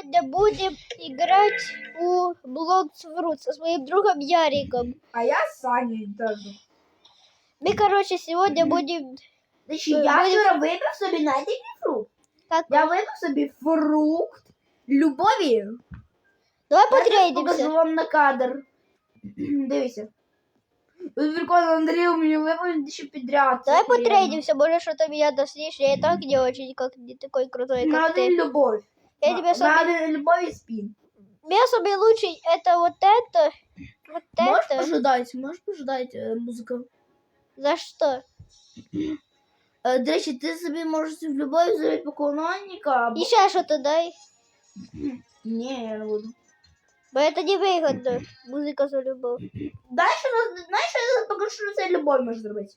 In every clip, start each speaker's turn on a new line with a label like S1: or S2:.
S1: сегодня будем играть у Blocks Fruit со своим другом Яриком.
S2: А я з Санєю даже.
S1: Мы, короче, сегодня будем...
S2: Значить,
S1: Е,
S2: я
S1: ви-
S2: вчора випив собі знаєте, який фрукт.
S1: Как...
S2: Я випив собі фрукт любові.
S1: Давай
S2: Я зараз покажу
S1: потрейдимся.
S2: вам на кадр. Дивіться. Тут прикольно Андрій мені випав ще підряд.
S1: Давай
S2: Це приємно.
S1: потрейдимся, может, что-то меня дослишь. Я и так не очень как не такой крутой,
S2: На
S1: как ты.
S2: один любов.
S1: Я
S2: На-
S1: тебе
S2: на
S1: самый...
S2: один любов і спін.
S1: Меня самый лучший это вот это, вот
S2: Можеш
S1: это.
S2: пожидати, можеш пожидати е, музику.
S1: За что?
S2: Е, До речі, ти собі можеш в любові зробити поклонника, або...
S1: Еще что-то дай.
S2: Ні, я не буду.
S1: Бо это невыгодно. Музыка за любовь.
S2: Дай що, роз- знаєш, що я зараз покажу, що це любов може зробити.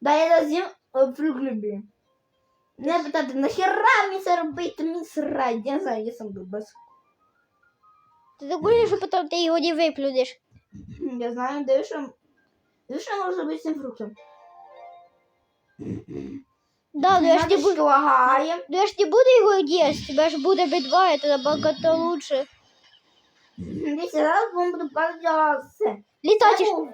S2: Дай я зараз їм е, фрукт любі. Не питати, нахера мені це робити, мені срать. Я не знаю, я сам буду без.
S1: Ты думаешь, что потом ты его не выплюнешь?
S2: Я знаю, де що... Де що можна зробити з цим фруктом?
S1: Да, но я ж не буду...
S2: Маточка лагає.
S1: Ну я ж не буду его есть, тебя ж буде бедва, это набагато лучше.
S2: Дивіться, зараз вам буду показувати а, все.
S1: Летать
S2: Це
S1: еще,
S2: був-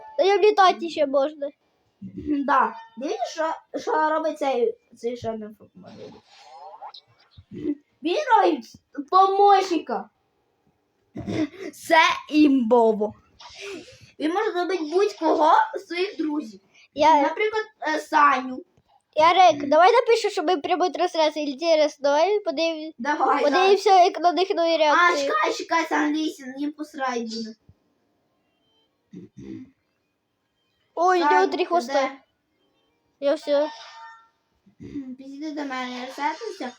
S1: Да.
S2: Дивіться, що, що робить цей, цей фрукт. може. Він робить помощника. Це імбово. Він може зробити будь-кого з своїх друзів.
S1: Я,
S2: Наприклад, е, Саню.
S1: Ярек, давай напишем, що ми прямой трансляції інтерес, давай подивимося,
S2: Давай.
S1: подивимося, як на них нові
S2: А,
S1: реакції.
S2: чекай, чекай, Сан Лісін, їм посрать буде.
S1: Ой,
S2: Сань,
S1: три хвоста. Я все.
S2: Підійди до мене, ресетися.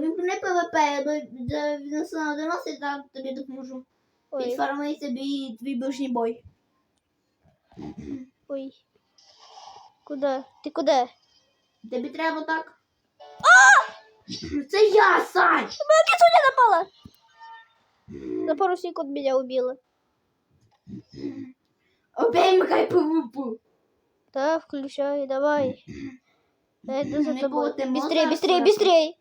S2: Вімкни ПВП, я до- на 90 і там тобі допоможу.
S1: Ой,
S2: Підформуй собі твій ближній бой.
S1: ой. Куда? Ти куди?
S2: Тобі треба так. А! Це я, Сань!
S1: Моя кицуня напала! На пару секунд меня убила.
S2: Обіймикай ПВП.
S1: Да, включай, давай. Я иду за
S2: Не
S1: тобой.
S2: буде,
S1: Быстрей,
S2: можна
S1: быстрей,
S2: все.
S1: быстрей.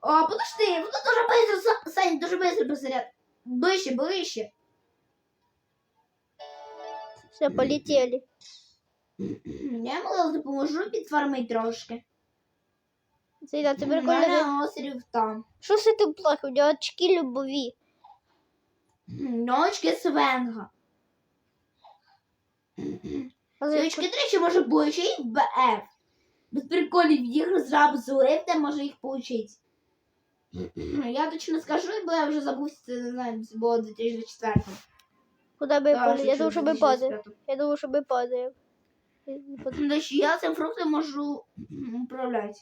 S2: О, подожди, вот тут дуже быстро, Са- Сань, дуже быстро посеред. Ближче, ближче.
S1: Все, полетели.
S2: Я мало допоможу підфармити трошки.
S1: Зайда, ты
S2: У
S1: прикольно. ви-
S2: мене острів там.
S1: Что с этим плохо? У него очки любви.
S2: Ночки Свенга.
S1: А за-
S2: Очки, до речі, може получить в БФ. Без приколів їх розраб злив, де може їх получить. Я точно скажу, бо я вже забув, це не знаю, це було 2004.
S1: Куда мы
S2: Да,
S1: полетели? Я
S2: шучу,
S1: думаю, что мы падаем.
S2: 2025.
S1: Я думаю, что мы падаем. Не под-
S2: Значить, я цим фруктом можу управляти.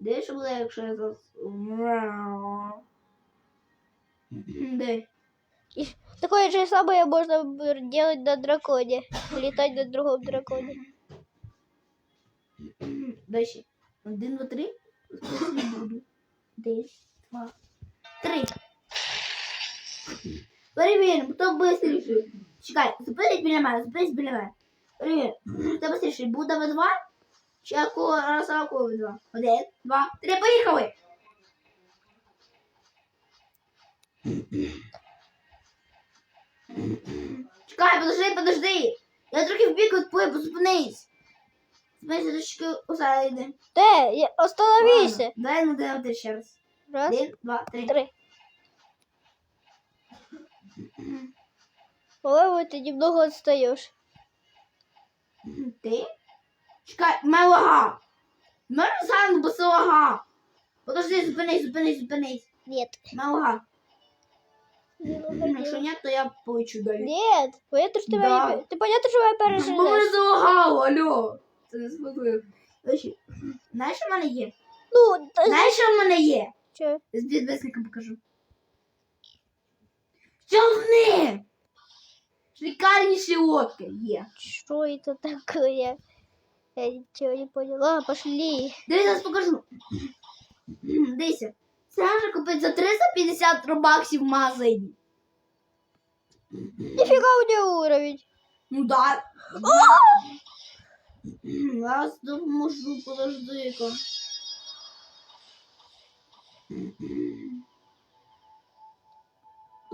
S2: Де що буде, якщо я зараз... Де?
S1: Такое же самое можно делать на драконе. Летать на другом драконе.
S2: Дальше. Один, два, три. Десь, два, три. Перевіримо, хто быстріший. Чекай, зупинись біля мене, зупинись біля мене. Перевір. Хто быстріший, буде ви два? Чи яку раз яку два? Один, два, три, поїхали! Чекай, подожди, подожди. Я трохи в бік відплив, зупинись. Зупинись, трішки усайди.
S1: Ты, я- остановись!
S2: Ладно, Дай ну дай один ще раз.
S1: Раз,
S2: Один, два, три.
S1: три. По-моему, ты немного отстаешь.
S2: Ти? Чекай, в мене лага. В мене сам без лага. Подожди, зупинись, зупинись, зупинись.
S1: Нет.
S2: В мене лага.
S1: Не
S2: Якщо
S1: выходи.
S2: ні, то я получу далі.
S1: Нет, понятно, что
S2: Да.
S1: тебя не... Ты понятно, что я
S2: Бо мене
S1: переживаешь.
S2: залагало, алло. Це не смакує. Значить, Знаєш, що в мене є?
S1: Ну, да,
S2: Знаєш, що в мене є?
S1: чё?
S2: З підписником покажу. Човни! Шикарніші лодки є.
S1: Что это такое? Я ничего не поняла. Пошли.
S2: Дивись, зараз покажу. Дивися. Це можна купити за 350 робаксів в магазині.
S1: Нифига у него уровень.
S2: Ну да. Зараз допоможу, подожди-ка.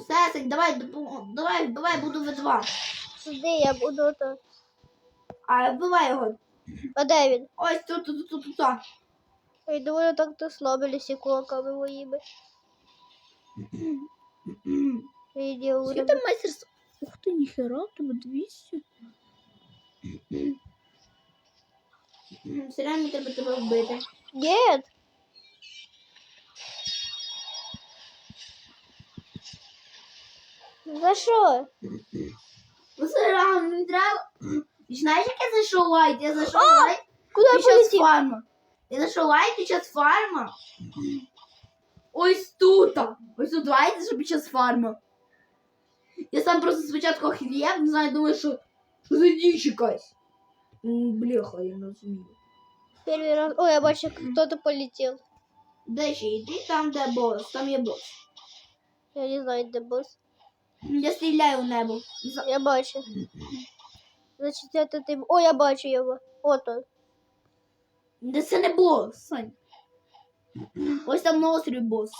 S2: Сесик, давай, допом- давай, давай, буду в2.
S1: Сюди я буду тут.
S2: А вбивай його.
S1: А де він?
S2: Ось тут, тут, тут, тут.
S1: Ой, думаю, так то слабились кулаками моїми. Іди
S2: Скільки
S1: уровень.
S2: там майстерство? Ух ти, ніхера, в тебе 200. Все реально треба тебе вбити.
S1: Нет. За що?
S2: Ну все реально, не треба. Ти знаєш, як я знайшов лайт? Я знайшов лайт
S1: Куди
S2: під час
S1: полетів?
S2: фарма. Я знайшов лайт під час фарма. Ось тут. Ось тут лайт, що під час фарма. Я сам просто спочатку охрієв, не знаю, думаю, що, що за діч якась. М, Бляха, я не розумію.
S1: Перший раз. Ой, я бачу, хто-то полетів.
S2: Де ще йди, там де бос, там є бос.
S1: Я не знаю, де бос.
S2: Я стріляю в небо. За-
S1: Я бачу. Значить, це ти. О, я бачу його. От он.
S2: Де це не бос, Сань. Ось там на острові бос.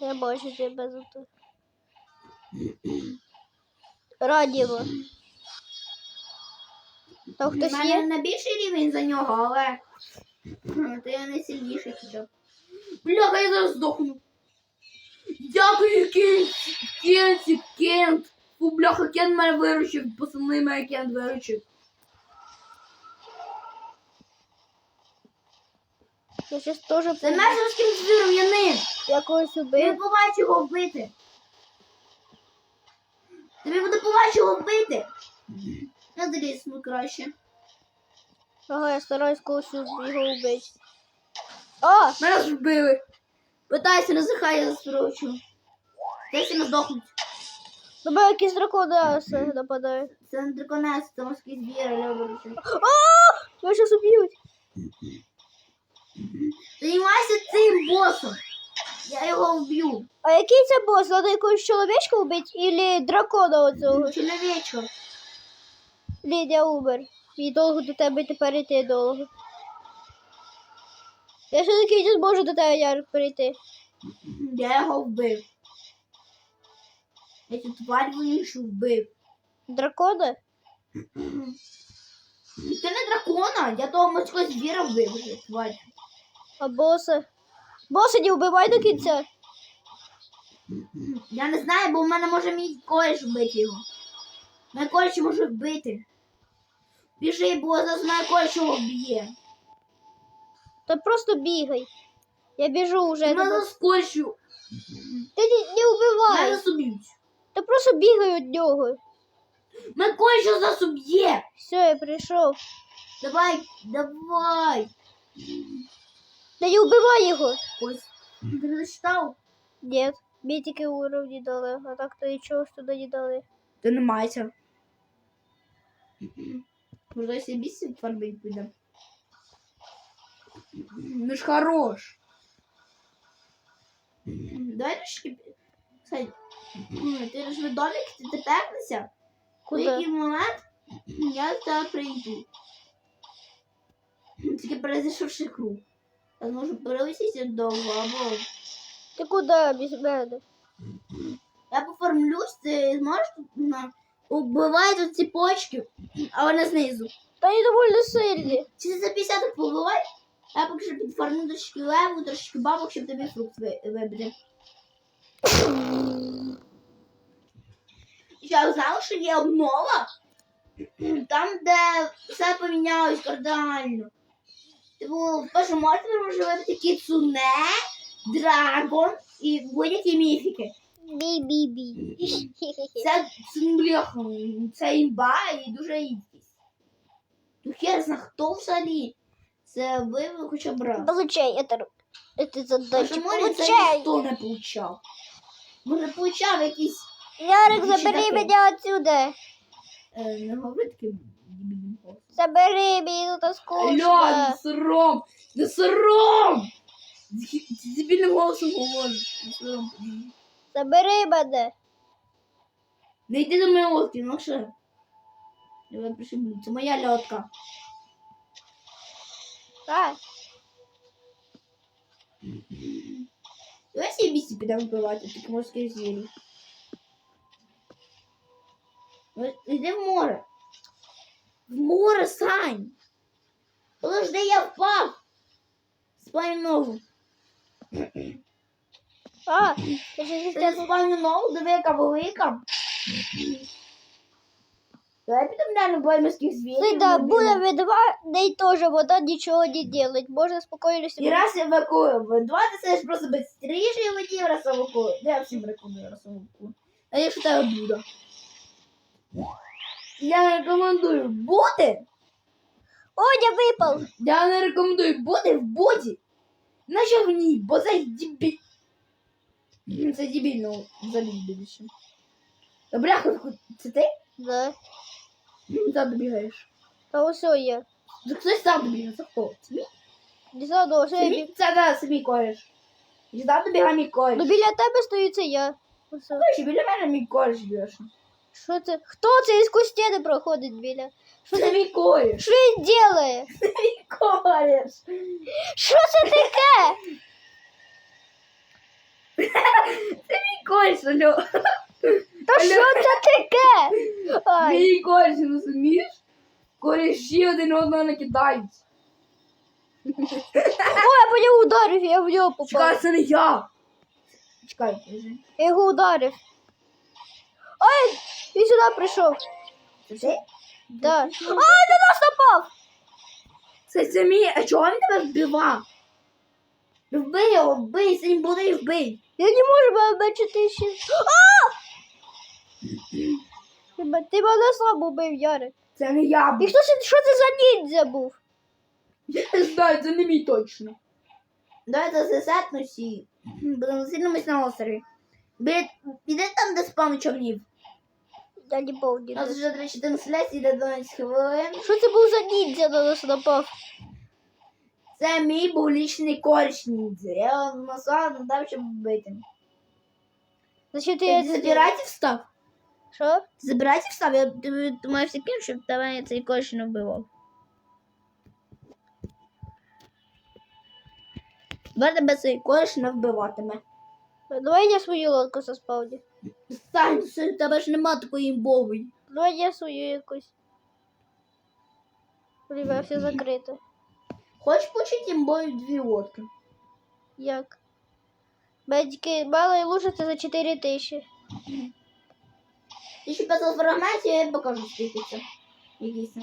S1: Я бачу тебе зато. Радіво. Там
S2: У
S1: хтось
S2: мене
S1: є?
S2: не більший рівень за нього, але то я не сильніший хоча. б. Бляха, я зараз здохну. Дякую, Кент. Кент, Кент. Фу, бляха, Кент мене виручив. Пацани мене Кент виручив.
S1: Я щас теж
S2: Це мезерським звіром я ним.
S1: якогось
S2: Тобі
S1: убив.
S2: побачу його вбити. Тобі буде побачу його вбити. Я дрісну краще.
S1: Ага, я стараюсь когось його вбити. А!
S2: Мене ж вбили. Питайся, не зихай, я застрочу. Десь не здохнуть.
S1: До мене якісь дракони все нападають.
S2: Це не драконес, це морський звір, я виручу.
S1: А! Мене щас уб'ють.
S2: Займайся цим босом. Я його вб'ю.
S1: А який це бос? Надо якогось чоловічка вбити или дракона оцього?
S2: Чоловічка.
S1: Лідія Убер. І довго до тебе тепер йти довго. Я все-таки не зможу до тебе Яр, прийти.
S2: Я його вбив. Я цю тварь іншу вбив.
S1: Дракона?
S2: Ти не дракона, я того морського звіра вбив тварь.
S1: А боса? Боса не вбивай до кінця.
S2: Я не знаю, бо в мене може мій кореш вбити його. Мій кореш може вбити. Біжи, бо зараз мене кореш його вб'є.
S1: Та просто бігай. Я біжу вже.
S2: Я скочу.
S1: Ти не, не вбивай.
S2: нас уб'ють.
S1: Та просто бігай від нього.
S2: Мене кореш зараз уб'є.
S1: Все, я прийшов.
S2: Давай, давай.
S1: Та не вбивай його.
S2: Ось. Ти не зачитав?
S1: Ні, мені тільки уровні дали, а так то нічого ж не дали.
S2: Ти не майся. Може, якщо бісі фарбить піде. Ну ж хорош. Давай трошки. Кстати, ти ж домик, ти теперлися. У який момент я до тебе прийду. Тільки перезайшовши круг. Я зможу перевисіти довго або.
S1: Ти куди без мене?
S2: Я поформлюсь, ти зможеш на... убивай тут цепочки, а вони знизу.
S1: Та вони доволі сильні.
S2: Чи за 50 побивай, я поки що підформлю трошки леву, трошки бабок, щоб тобі фрукт ви- вибити. Я знала, що є обнова, там, де все помінялось кардинально. В першому мостері може вибити кіцуне, драгон і будь-які міфіки.
S1: Бі-бі-бі.
S2: Це, це це імба і дуже рідкість. Ну хер зна, хто взагалі це вивив хоча б раз.
S1: Получай это, это задача.
S2: море це
S1: Получай.
S2: ніхто не получав. Може получав якийсь,
S1: Ярик, забери
S2: таке?
S1: меня отсюда.
S2: е, не говори таким.
S1: Забери меня, тут скучно.
S2: Алло, не сором! Не сором! Ти дебільним голосом говориш. Не сором.
S1: Забери мене.
S2: Не йди до моєї лодки, ну що? Давай пришиблю, це моя лодка.
S1: Так.
S2: Давай всі місці підемо вбивати, тільки морських звірів. Ну, Іди в море. В море, Сань. Подожди, я впав. Спай ногу.
S1: А, я
S2: спальню ногу, диви, яка велика. Давай підемо реально бой морських звірів.
S1: Ну да, буде
S2: підемо.
S1: видва, да и тоже вода ничего не делать. Можно спокойно
S2: І
S1: себе.
S2: раз евакуємо. Два ти сидиш просто быстріше і воді раз евакуємо. Я всім рекомендую раз евакуємо. А якщо тебе буде? Я не рекомендую бути.
S1: О, я выпал.
S2: Я не рекомендую бути в боді. На човні, бо це дебіль. Це дебільно забій більше. Бляха, це ти?
S1: Да.
S2: Там добігаєш.
S1: А все я.
S2: Це хтось сам добігає, це хто? Це мій?
S1: Не знаю, до що я
S2: Це да, це мій кореш. І там добігає мій кореш.
S1: Ну біля тебе стоїть це я. Ось.
S2: Біля мене мій кореш більше.
S1: Що це? Хто це із кустєни проходить біля? Що
S2: Це
S1: це?
S2: кореш.
S1: Що він делає?
S2: Мій кореш.
S1: Що це таке?
S2: Це мій кореш, алло.
S1: Та що це таке? Ай.
S2: Мій кореш, розумієш? Коріші один одного накидають.
S1: Ой, я по ньому ударив, я в нього попав.
S2: Чекай, це не я. Чекай, подожди.
S1: Я його ударив. Ой, він сюди прийшов.
S2: Це?
S1: Да. А, на нас напав!
S2: Це, це мій. А чого він тебе вбивав? Вбий його, вбий, це не буде і вбий.
S1: Я не можу бачити ще. А! Ти, м- ти мене слабо бив, Ярик.
S2: Це не я
S1: І
S2: був.
S1: хто це, що це за ніндзя був?
S2: Я не знаю, це не мій точно. Давайте засетну всі. Будемо зустрінемось на острові. Біля... Іди там, де спам човнів.
S1: Я не
S2: У нас вже, до речі, трансляція йде 12 хвилин.
S1: Що це був за ніндзя на нас напав?
S2: Це мій був лічний корч ніндзя. Я його назвав, надав, щоб вбити.
S1: Значить,
S2: Ти
S1: я це
S2: забирайте встав.
S1: Що?
S2: Забирайте встав, я тобі маю все ким, щоб тебе цей корч не вбивав. Тепер тебе цей корч не вбиватиме.
S1: Давай я свою лодку заспавню.
S2: Стань, тебе ж нема такої імбової.
S1: Давай я свою якусь. Блін, все закрито.
S2: Хочеш почути імбові дві лодки?
S1: Як? Батьки, мало і лучше за 4 тисячі.
S2: 1500 фрагментів, я покажу скільки це. Якісь.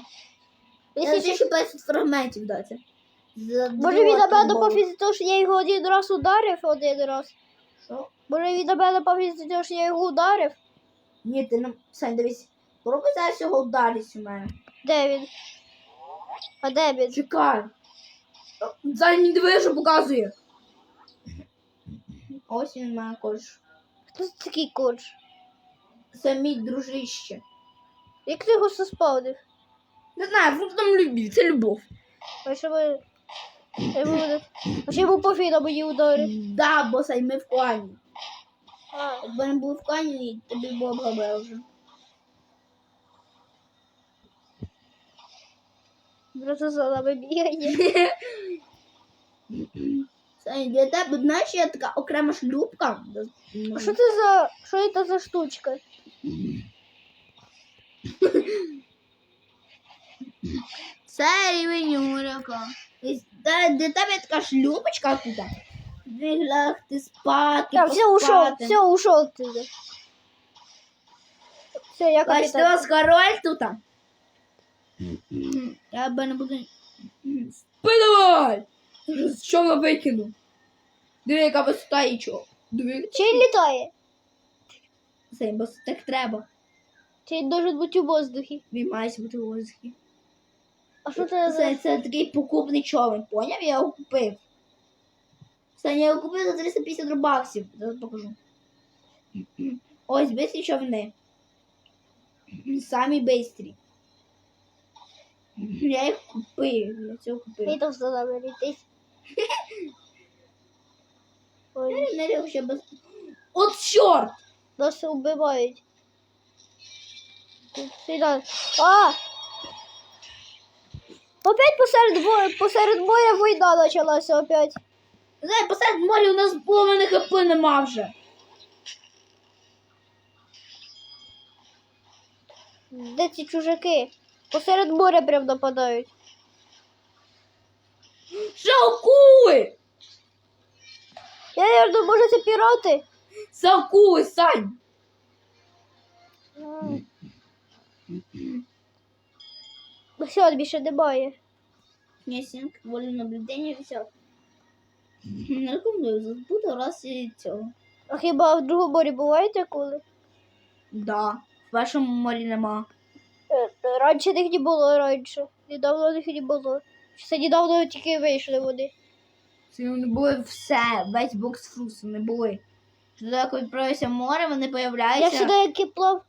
S1: Якщо
S2: 1500 фрагментів дати.
S1: Може він на
S2: лодки
S1: мене
S2: імбові.
S1: того, що я його один раз ударив один раз.
S2: Що?
S1: Може він на мене напав що я його ударив.
S2: Ні, ти не... Сань, дивись. Попробуй зараз його ударить у мене.
S1: Де він? А де він?
S2: Чекай. Сань, не диви, що показує. Ось він мене корж.
S1: Хто це такий корж?
S2: Це мій дружище.
S1: Як ти його заспавнив?
S2: Не знаю, просто там любів, це любов.
S1: А що ви... Ще йому пофіг на мої удари.
S2: Да, бо Сань, ми в клані. Якби не був в клані, тобі було б габе вже.
S1: просто за нами бігає.
S2: Для тебе, знаєш, є така окрема шлюпка.
S1: А що це за... Що це за штучка?
S2: Це рівень урока. Для тебе така шлюпочка тут. Де спати,
S1: Так, все, ушел, все, ушел отсюда. Все, я
S2: Бачите, у вас король тут. Я би не буду. Спинавай! Що я викину? Диви, яка висота і чого. Диви.
S1: Чи він літає?
S2: Це, бо так треба.
S1: Чи він должен бути у воздухі?
S2: Він має бути у воздухі.
S1: А що це
S2: Це,
S1: за...
S2: це такий покупний човен, поняв? Я його купив. Це я його купив за 350 рубаксів. Зараз покажу. Ось бистрі човни. Самі бистрі. Я їх купив. Я цього купив.
S1: Там за нами летить. Ой,
S2: Я не ще без... От чорт!
S1: нас вбивають. Сюда. А! Опять посеред боя, посеред боя війна почалася опять.
S2: Зай, посеред моря у нас половини хп нема вже.
S1: Де ці чужаки? Посеред моря прям нападають.
S2: Шалкуй!
S1: Я не знаю, може це пірати?
S2: Савкуй, Сань!
S1: Все, більше немає.
S2: Снесінг, волі наблюдення, все. Не рекомендую, забуду раз і цього.
S1: А хіба в другому морі бувають акули?
S2: Да, в першому морі нема.
S1: Е, Раніше їх не було раніше. Недавно їх не було. Це недавно тільки вийшли вони.
S2: Це вони були все, весь бокс фруксу не були. Туди, як відправився в море, вони
S1: Я сюди, як і плав,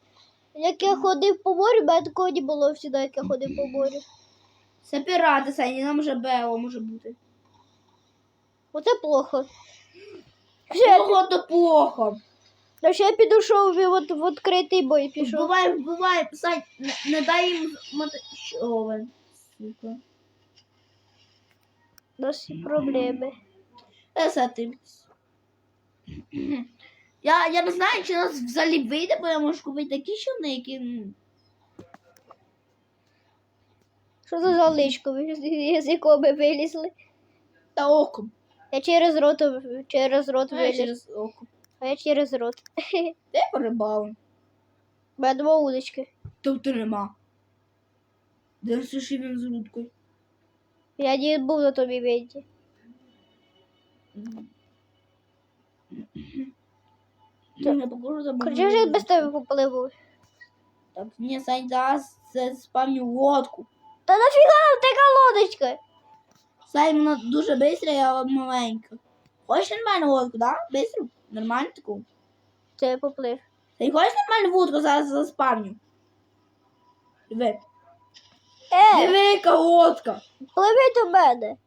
S1: як я ходив по морю, мене такого не було сюди, як я ходив по морю.
S2: Це пірати, Сані, нам вже Бео може бути.
S1: Оце плохо.
S2: Плохо то плохо.
S1: а ще я підійшов і от в відкритий бой пішов.
S2: Вбивай, вбивай, Сань, не, не дай їм мати... Човен, сука.
S1: У нас є проблеми.
S2: Е, Це ти. Я, я не знаю, чи нас взагалі вийде, бо я можу купити такі човни, які...
S1: Що за личко, ви з якого ми вилізли?
S2: Та оком.
S1: Я через рот, через рот
S2: Я
S1: виліз,
S2: через око.
S1: а я через рот.
S2: Де порибав?
S1: У мене два удочки.
S2: Тобто нема. Де суші він з рудкою?
S1: Я не був на тому івенті.
S2: Я не покажу за
S1: Короче, вже без тебе попливу.
S2: Так, ні, Сань, зараз спавню лодку.
S1: Та нафіга нам така лодочка?
S2: Сань, вона дуже бистра, я маленька. Хочеш нормальну лодку, да? Бистру? Нормальну таку?
S1: Це поплив.
S2: Ти хочеш нормальну вудку зараз заспавню? Диви.
S1: Е,
S2: Диви, яка лодка.
S1: пливи до мене.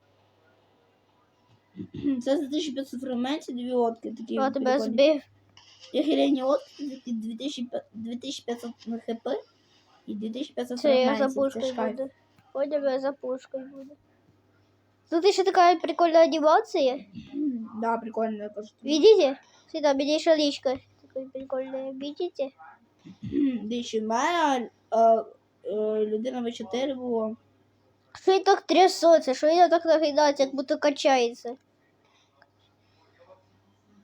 S2: Це за 1500 фрагментів, дві лодки такі.
S1: Я тебе
S2: прикольні.
S1: збив.
S2: Є хірені лодки, такі 2500 2500 на хп і 2500
S1: Це я
S2: фрагментів.
S1: за пушкою
S2: Це ж кайф.
S1: буду. Потім я за пушкою буду. Тут ще така прикольна анімація.
S2: М, Да, прикольно, я кажу.
S1: Видите? Сюда, мне еще личка. Такой прикольная. Видите?
S2: Дивіться, в мене е, е, людина В4 було.
S1: Что это так трясется? Что это так нагинается, как будто качается?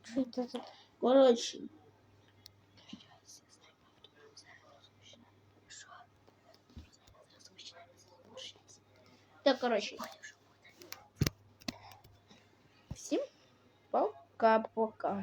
S1: Что это тут?
S2: Коротше. Так, коротше. Всім пока-пока.